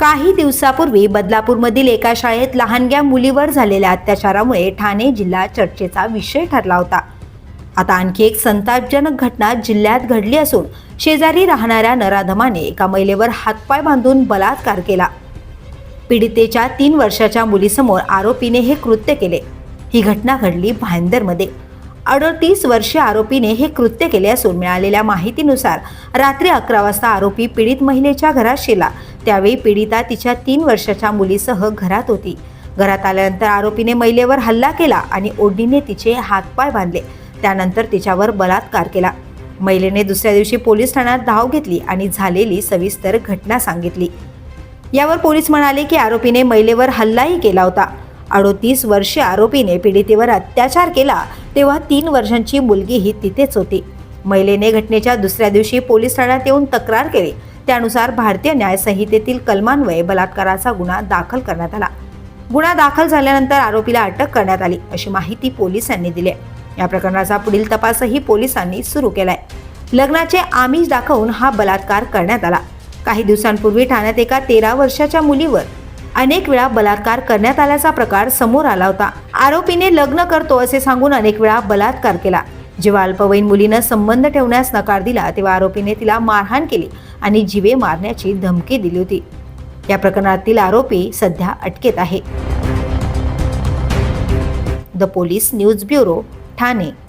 काही दिवसापूर्वी बदलापूरमधील एका शाळेत लहानग्या मुलीवर झालेल्या अत्याचारामुळे ठाणे जिल्हा चर्चेचा विषय ठरला होता. आता आणखी एक संतापजनक घटना जिल्ह्यात घडली असून शेजारी राहणाऱ्या नराधमाने एका महिलेवर हातपाय बांधून बलात्कार केला. पीडितेच्या तीन वर्षाच्या मुलीसमोर आरोपीने हे कृत्य केले. ही घटना घडली भायंदरमध्ये. अडतीस वर्षीय आरोपीने हे कृत्य केले असून मिळालेल्या माहितीनुसार रात्री अकरा वाजता आरोपी पीडित महिलेच्या घरात शिला त्यावेळी पीडिता तिच्या तीन वर्षाच्या मुलीसह घरात होती. घरात आल्यानंतर आरोपीने महिलेवर हल्ला केला आणि ओढणीने तिचे हातपाय बांधले. त्यानंतर तिच्यावर बलात्कार केला. महिलेने दुसऱ्या दिवशी पोलीस ठाण्यात धाव घेतली आणि झालेली सविस्तर घटना सांगितली. यावर पोलीस म्हणाले की आरोपीने महिलेवर हल्लाही केला होता. अडोतीस वर्षे आरोपीने पीडितेवर अत्याचार केला तेव्हा तीन वर्षांची मुलगीही तिथेच होती. महिलेने घटनेच्या दुसऱ्या दिवशी पोलीस ठाण्यात येऊन तक्रार केली. त्यानुसार भारतीय न्याय संहितेतील कलमान्वये बलात्काराचा गुन्हा दाखल करण्यात आला. गुन्हा दाखल झाल्यानंतर आरोपीला अटक करण्यात आली अशी माहिती पोलिसांनी दिली आहे. या प्रकरणाचा पुढील तपासही पोलिसांनी सुरू केलाय. लग्नाचे आमिष दाखवून हा बलात्कार करण्यात आला. काही दिवसांपूर्वी ठाण्यात एका तेरा वर्षाच्या मुलीवर अनेक वेळा बलात्कार करण्यात आल्याचा प्रकार समोर आला होता. आरोपीने लग्न करतो असे सांगून अनेक वेळा बलात्कार केला. जेव्हा अल्पवयीन मुलीनं संबंध ठेवण्यास नकार दिला तेव्हा आरोपीने तिला मारहाण केली आणि जीवे मारण्याची धमकी दिली होती. या प्रकरणातील आरोपी सध्या अटकेत आहे. The police news bureau Thane.